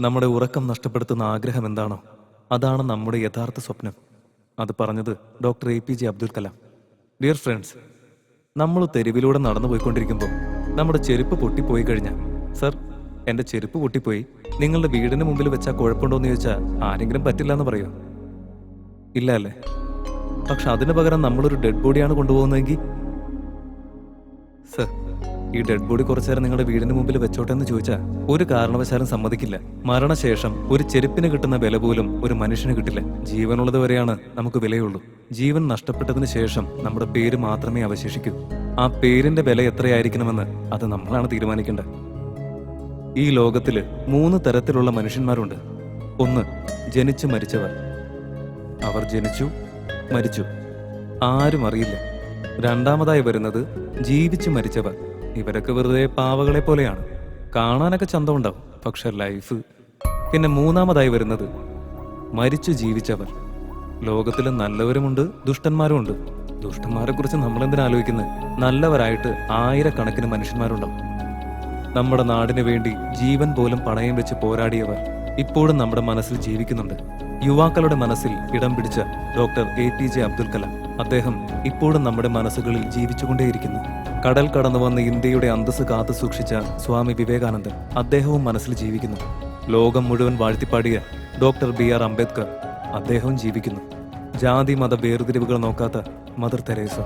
നമ്മുടെ ഉറക്കം നഷ്ടപ്പെടുത്തുന്ന ആഗ്രഹം എന്താണോ അതാണ് നമ്മുടെ യഥാർത്ഥ സ്വപ്നം. അത് പറഞ്ഞത് doctor A P J Abdul Kalam. Dear friends നമ്മൾ തെരുവിലൂടെ നടന്നു പോയിക്കൊണ്ടിരിക്കുമ്പോൾ നമ്മുടെ ചെരുപ്പ് പൊട്ടിപ്പോയി കഴിഞ്ഞാൽ സർ എന്റെ ചെരുപ്പ് പൊട്ടിപ്പോയി. നിങ്ങളുടെ വീടിന് മുമ്പിൽ വെച്ചാൽ കുഴപ്പമുണ്ടോ എന്ന് ചോദിച്ചാൽ ആരെങ്കിലും പറ്റില്ല എന്ന് പറയോ. ഇല്ല അല്ലേ? പക്ഷെ അതിന് പകരം നമ്മളൊരു ഡെഡ് ബോഡിയാണ് കൊണ്ടുപോകുന്നതെങ്കിൽ? സർ ഈ ഡെഡ് ബോഡി കുറച്ചേരം നിങ്ങളുടെ വീടിന് മുമ്പിൽ വെച്ചോട്ടെ എന്ന് ചോദിച്ചാൽ ഒരു കാരണവശാലും സമ്മതിക്കില്ല. മരണശേഷം ഒരു ചെരുപ്പിന് കിട്ടുന്ന വില പോലും ഒരു മനുഷ്യന് കിട്ടില്ല. ജീവനുള്ളത് വരെയാണ് നമുക്ക് വിലയുള്ളൂ. ജീവൻ നഷ്ടപ്പെട്ടതിന് ശേഷം നമ്മുടെ പേര് മാത്രമേ അവശേഷിക്കൂ. ആ പേരിന്റെ വില എത്രയായിരിക്കണമെന്ന് അത് നമ്മളാണ് തീരുമാനിക്കേണ്ടത്. ഈ ലോകത്തിൽ മൂന്ന് തരത്തിലുള്ള മനുഷ്യന്മാരുണ്ട്. ഒന്ന് ജനിച്ചു മരിച്ചവർ. അവർ ജനിച്ചു മരിച്ചു. ആരും അറിയില്ല. രണ്ടാമതായി വരുന്നത് ജീവിച്ചു മരിച്ചവർ. ഇവരൊക്കെ വെറുതെ പാവകളെ പോലെയാണ്. കാണാനൊക്കെ ചന്തമുണ്ടാവും. പക്ഷെ ലൈഫ് പിന്നെ മൂന്നാമതായി വരുന്നത് മരിച്ചു ജീവിച്ചവർ. ലോകത്തിൽ നല്ലവരുമുണ്ട് ദുഷ്ടന്മാരുമുണ്ട്. ദുഷ്ടന്മാരെ കുറിച്ച് ആലോചിക്കുന്നത് നല്ലവരായിട്ട് ആയിരക്കണക്കിന് മനുഷ്യന്മാരുണ്ടാവും. നമ്മുടെ നാടിനു വേണ്ടി ജീവൻ പോലും പണയം വെച്ച് പോരാടിയവർ ഇപ്പോഴും നമ്മുടെ മനസ്സിൽ ജീവിക്കുന്നുണ്ട്. യുവാക്കളുടെ മനസ്സിൽ ഇടം പിടിച്ച doctor A P J Abdul Kalam. അദ്ദേഹം ഇപ്പോഴും നമ്മുടെ മനസ്സുകളിൽ ജീവിച്ചുകൊണ്ടേയിരിക്കുന്നു. കടൽ കടന്നു വന്ന് ഇന്ത്യയുടെ അന്തസ് കാത്തു സൂക്ഷിച്ച സ്വാമി വിവേകാനന്ദൻ അദ്ദേഹവും മനസ്സിൽ ജീവിക്കുന്നു. ലോകം മുഴുവൻ വാഴ്ത്തിപ്പാടിയ ഡോക്ടർ ബി ആർ അംബേദ്കർ അദ്ദേഹവും ജീവിക്കുന്നു. ജാതി മത വേർതിരിവുകൾ നോക്കാത്ത മദർ തെരേസ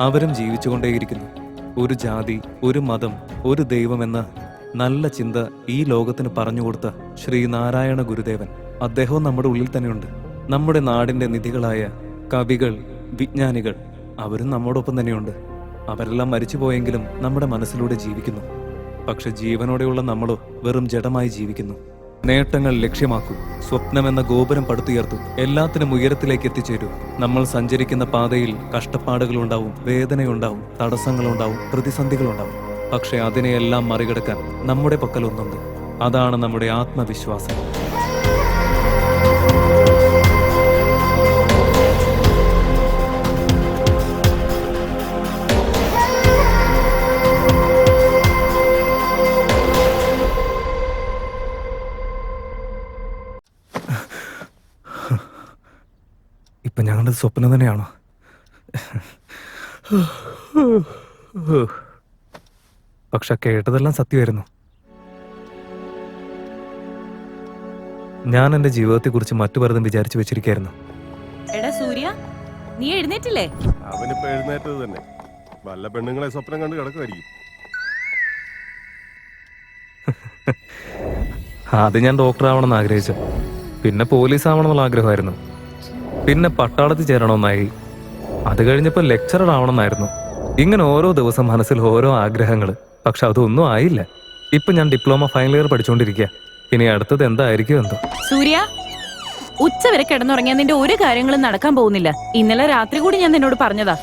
അവരും ജീവിച്ചുകൊണ്ടേയിരിക്കുന്നു. ഒരു ജാതി ഒരു മതം ഒരു ദൈവമെന്ന നല്ല ചിന്ത ഈ ലോകത്തിന് പറഞ്ഞുകൊടുത്ത ശ്രീനാരായണ ഗുരുദേവൻ അദ്ദേഹവും നമ്മുടെ ഉള്ളിൽ തന്നെയുണ്ട്. നമ്മുടെ നാടിന്റെ നിധികളായ കവികൾ വിജ്ഞാനികൾ അവരും നമ്മോടൊപ്പം തന്നെയുണ്ട്. അവരെല്ലാം മരിച്ചുപോയെങ്കിലും നമ്മുടെ മനസ്സിലൂടെ ജീവിക്കുന്നു. പക്ഷെ ജീവനോടെയുള്ള നമ്മളോ വെറും ജഡമായി ജീവിക്കുന്നു. നേട്ടങ്ങൾ ലക്ഷ്യമാക്കൂ. സ്വപ്നമെന്ന ഗോപുരം പടുത്തുയർത്തു. എല്ലാത്തിനും ഉയരത്തിലേക്ക് എത്തിച്ചേരൂ. നമ്മൾ സഞ്ചരിക്കുന്ന പാതയിൽ കഷ്ടപ്പാടുകളുണ്ടാവും വേദനയുണ്ടാവും തടസ്സങ്ങളുണ്ടാവും പ്രതിസന്ധികളുണ്ടാവും. പക്ഷെ അതിനെയെല്ലാം മറികടക്കാൻ നമ്മുടെ പക്കൽ ഒന്നുണ്ട് അതാണ് നമ്മുടെ ആത്മവിശ്വാസം. ഇപ്പൊ ഞങ്ങളുടെ സ്വപ്നം തന്നെയാണോ? പക്ഷെ കേട്ടതെല്ലാം സത്യമായിരുന്നു. ഞാൻ എന്റെ ജീവിതത്തെക്കുറിച്ച് മറ്റു പലതും വിചാരിച്ചു വെച്ചിരിക്കായിരുന്നു എടാ സൂര്യ നീ എഴുന്നേറ്റില്ലേ? അവനിപ്പോ എഴുന്നേറ്റത് തന്നെ. വല്ല പെണ്ണുങ്ങളെ സ്വപ്നം കണ്ട് കിടക്കുമായിരിക്കും. ആദ്യം ഞാൻ ഡോക്ടർ ആവണമെന്ന് ആഗ്രഹിച്ചു. പിന്നെ പോലീസ് ആവണമെന്നുള്ള ആഗ്രഹമായിരുന്നു. പിന്നെ പട്ടാളത്തിൽ ചേരണമെന്നായി. അത് കഴിഞ്ഞപ്പോൾ ലെക്ചറർ ആവണമെന്നായിരുന്നു. ഇങ്ങനെ ഓരോ ദിവസം മനസ്സിൽ ഓരോ ആഗ്രഹങ്ങൾ പക്ഷെ അതൊന്നും ആയില്ല. ഇപ്പൊ ഞാൻ ഡിപ്ലോമ ഫൈനൽ ഇയർ പഠിച്ചുകൊണ്ടിരിക്കുക ഇനി അടുത്തത് എന്തായിരിക്കും എന്തോ. സൂര്യ ഉച്ച വരെ കിടന്നുറങ്ങിയ നിന്റെ ഒരു കാര്യങ്ങളും നടക്കാൻ പോകുന്നില്ല. ഇന്നലെ രാത്രി കൂടി ഞാൻ നിന്നോട് പറഞ്ഞതാ.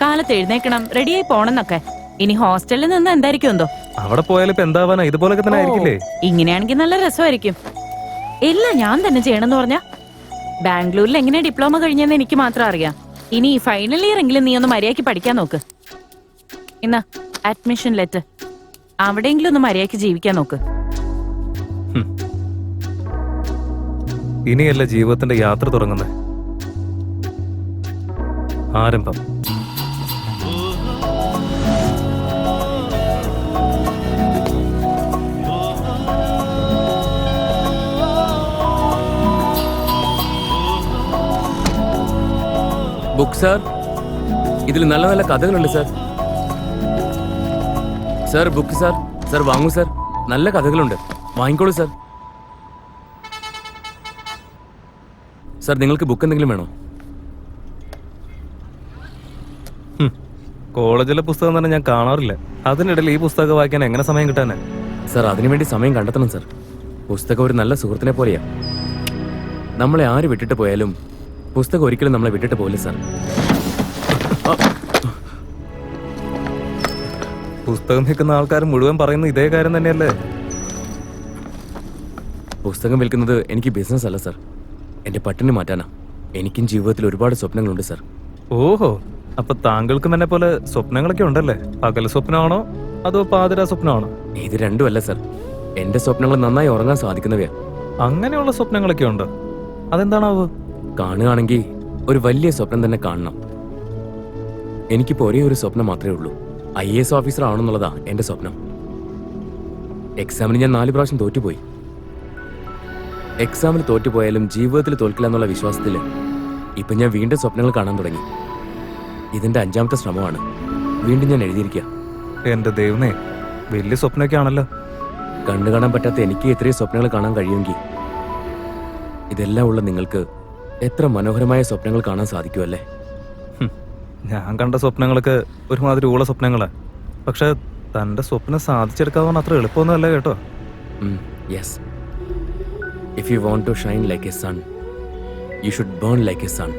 കാലത്ത് എഴുന്നേക്കണം റെഡിയായി പോണെന്നൊക്കെ. ഇനി ഹോസ്റ്റലിൽ നിന്ന് എന്തായിരിക്കും എന്തോ? അവിടെ പോയാലും ഇപ്പൊ എന്താവാനാ? ഇതുപോലൊക്കെ തന്നെ ആയിരിക്കില്ലേ? ഇങ്ങനെയാണെങ്കിൽ നല്ല രസമായിരിക്കും. എല്ലാം ഞാൻ തന്നെ ചെയ്യണമെന്ന് പറഞ്ഞ ബാംഗ്ലൂരിൽ എങ്ങനെ ഡിപ്ലോമ കഴിഞ്ഞെന്ന് എനിക്ക് മാത്രം അറിയാം. ഇനി ഫൈനൽ ഇയർ എങ്കിലും നീ ഒന്ന് മര്യാദയ്ക്ക് പഠിക്കാൻ നോക്ക്. ഇന്നാ അഡ്മിഷൻ ലെറ്റർ അവിടെയെങ്കിലും ഒന്ന് മര്യാദയ്ക്ക് ജീവിക്കാൻ നോക്ക്. ഇനിയല്ല ജീവിതത്തിന്റെ യാത്ര തുടങ്ങുന്നത് ആരംഭം. Book sir. ഇതിൽ നല്ല നല്ല കഥകളുണ്ട് sir. Sir book sir. Sir വാങ്ങൂ sir. നല്ല കഥകളുണ്ട്. വാങ്ങിക്കോളൂ സാർ. സാർ നിങ്ങൾക്ക് ബുക്ക് എന്തെങ്കിലും വേണോ? കോളേജിലെ പുസ്തകം തന്നെ ഞാൻ കാണാറില്ല. അതിനിടയിൽ ഈ പുസ്തകം വായിക്കാൻ എങ്ങനെ സമയം കിട്ടാനാ? സാർ അതിനുവേണ്ടി സമയം കണ്ടെത്തണം സാർ. പുസ്തകം ഒരു നല്ല സുഹൃത്തിനെ പോലെയാ. നമ്മളെ ആര് വിട്ടിട്ട് പോയാലും പുസ്തകം ഒരിക്കലും നമ്മളെ വിട്ടിട്ട് പോകില്ല സാർ. പുസ്തകം വിൽക്കുന്ന ആൾക്കാർ മുഴുവൻ പറയുന്ന ഇതേ കാര്യം തന്നെയല്ലേ? പുസ്തകം വിൽക്കുന്നത് എനിക്ക് ബിസിനസ് അല്ല സാർ. എന്റെ പട്ടിണി മാറ്റാനാ. എനിക്കും ജീവിതത്തിൽ ഒരുപാട് സ്വപ്നങ്ങളുണ്ട് സാർ. ഓഹോ അപ്പൊ താങ്കൾക്കും എന്നെ പോലെ സ്വപ്നങ്ങളൊക്കെ ഉണ്ടല്ലേ? പകൽ സ്വപ്നമാണോ അതോ പാതിര സ്വപ്നമാണോ? ഇത് രണ്ടുമല്ല സാർ. എന്റെ സ്വപ്നങ്ങൾ നന്നായി ഉറങ്ങാൻ സാധിക്കുന്നവയാ. അങ്ങനെയുള്ള സ്വപ്നങ്ങളൊക്കെ ഉണ്ട്? അതെന്താണാവോ? കാണുകയാണെങ്കിൽ ഒരു വലിയ സ്വപ്നം തന്നെ കാണണം. എനിക്കിപ്പോൾ ഒരേ ഒരു സ്വപ്നം മാത്രമേ ഉള്ളൂ. ഐ എ എസ് ഓഫീസർ ആണെന്നുള്ളതാ എന്റെ സ്വപ്നം. എക്സാമിന് ഞാൻ നാല് പ്രാവശ്യം തോറ്റുപോയി. എക്സാമിൽ തോറ്റുപോയാലും ജീവിതത്തിൽ തോൽക്കില്ല എന്നുള്ള വിശ്വാസത്തിൽ ഇപ്പം ഞാൻ വീണ്ടും സ്വപ്നങ്ങൾ കാണാൻ തുടങ്ങി. ഇതിന്റെ അഞ്ചാമത്തെ ശ്രമമാണ്. വീണ്ടും ഞാൻ എഴുതിയിരിക്കുക എന്റെ ദൈവമേ വലിയ സ്വപ്നമൊക്കെ ആണല്ലോ കണ്ണു കാണാൻ പറ്റാത്ത എനിക്ക് എത്രയും സ്വപ്നങ്ങൾ കാണാൻ കഴിയുമെങ്കിൽ ഇതെല്ലാം ഉള്ള നിങ്ങൾക്ക് എത്ര മനോഹരമായ സ്വപ്നങ്ങൾ കാണാൻ സാധിക്കുമല്ലേ ഞാൻ കണ്ട സ്വപ്നങ്ങളൊക്കെ ഒരുമാതിരി ഊള സ്വപ്നങ്ങളാ. പക്ഷെ തന്റെ സ്വപ്നം സാധിച്ചെടുക്കാവുന്ന അത്ര എളുപ്പമൊന്നുമല്ല കേട്ടോ. Yes if you want to shine like a sun you should burn like a sun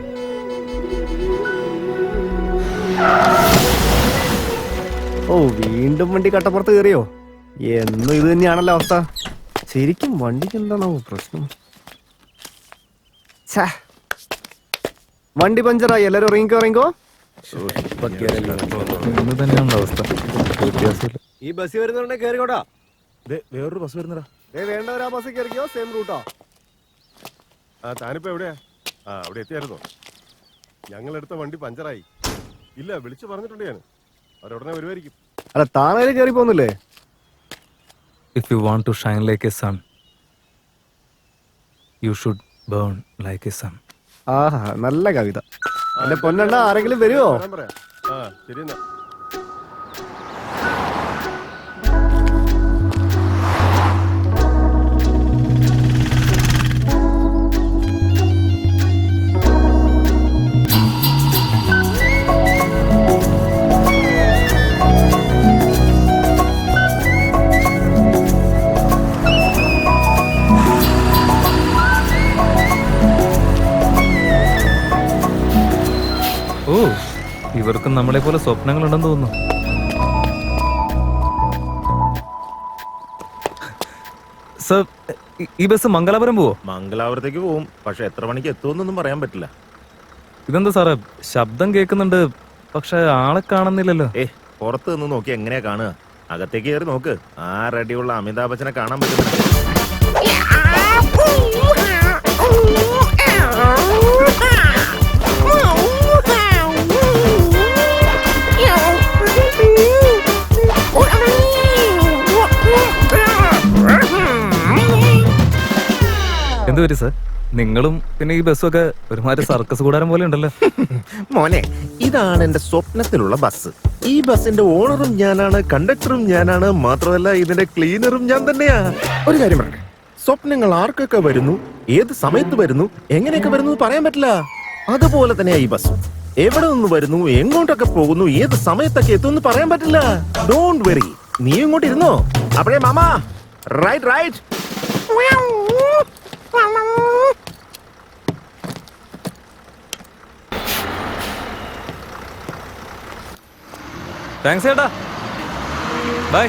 ഓ വീണ്ടും വണ്ടി കട്ടപ്പുറത്ത് കയറിയോ? എന്നും ഇത് തന്നെയാണല്ലോ അവസ്ഥ. ശരിക്കും വണ്ടിക്ക് എന്താണോ പ്രശ്നം? ഛേ. വണ്ടി പഞ്ചറായി എല്ലാരും ഇറങ്ങിക്കോ ഇറങ്ങിക്കോ. ഇന്ന് തന്നെയാണ് അവസ്ഥ. വ്യത്യാസമില്ല ഈ ബസ് വരുന്നുണ്ടെ കേറിക്കോട്ടാ ദേ, വേറൊരു ബസ് വരുന്നടാ. ഏ വേണ്ടവരാ ബസ് കയറിക്കോ സെയിം റൂട്ടോ ആ. താനിപ്പോ എവിടെയാ? ആ അവിടെ എത്തിയായിരുന്നോ? ഞങ്ങൾ എടുത്ത വണ്ടി പഞ്ചറായി. ഇല്ല വിളിച്ചു പറഞ്ഞിട്ടുണ്ട് ഞാൻ അവരുടനെ വരുമായിരിക്കും അല്ല താനേലും കയറി പോന്നില്ലേ if you want to shine like a sun you should burn like a sun ആഹാ നല്ല കവിത. എന്റെ പൊന്നെണ്ണ ആരെങ്കിലും വരുമോ ശരി നമ്മളെ പോലെ സ്വപ്നങ്ങളുണ്ടെന്ന് തോന്നുന്നു. സർ ഈ- ബസ് മംഗലാപുരം പോവോ? മംഗലാപുരത്തേക്ക് പോവും. പക്ഷെ എത്ര മണിക്ക് എത്തുമെന്നൊന്നും പറയാൻ പറ്റില്ല. ഇതെന്താ സാറേ? ശബ്ദം കേൾക്കുന്നുണ്ട്. പക്ഷെ ആളെ കാണുന്നില്ലല്ലോ. ഏ പുറത്ത് നിന്ന് നോക്കി എങ്ങനെയാ കാണുക? അകത്തേക്ക് കയറി നോക്ക്. ആ റെഡിയുള്ള അമിതാഭ് ബച്ചനെ കാണാൻ പറ്റുന്നുണ്ട് എന്ത് സാർ സർ? നിങ്ങളും പിന്നെ ഈ ബസ്സും ഒക്കെ ഒരുമാതിരി സർക്കസ് കൂടാരം പോലെ ഉണ്ടല്ലോ. മോനെ ഇതാണ് എന്റെ സ്വപ്നത്തിലുള്ള ബസ്. ഈ ബസ്സിന്റെ ഓണറും ഞാനാണ് കണ്ടക്ടറും ഞാനാണ് മാത്രമല്ല ഇതിന്റെ ക്ലീനറും ഞാൻ തന്നെയാ. ഒരു കാര്യം പറഞ്ഞു സ്വപ്നങ്ങൾ ആർക്കൊക്കെ വരുന്നു? ഏത് സമയത്ത് വരുന്നു? എങ്ങനെയൊക്കെ വരുന്നു എന്ന് പറയാൻ പറ്റില്ല. അതുപോലെ തന്നെയാ ഈ ബസ് എവിടെ നിന്ന് വരുന്നു? എങ്ങോട്ടൊക്കെ പോകുന്നു? ഏത് സമയത്തൊക്കെ എത്തുമെന്ന് പറയാൻ പറ്റില്ല. ഡോണ്ട് വെറി നീ ഇങ്ങോട്ട് ഇരുന്നോ? അപ്പോഴേ മാമാ. റൈറ്റ് റൈറ്റ് താങ്ക്സ് ചേട്ടാ. ബൈ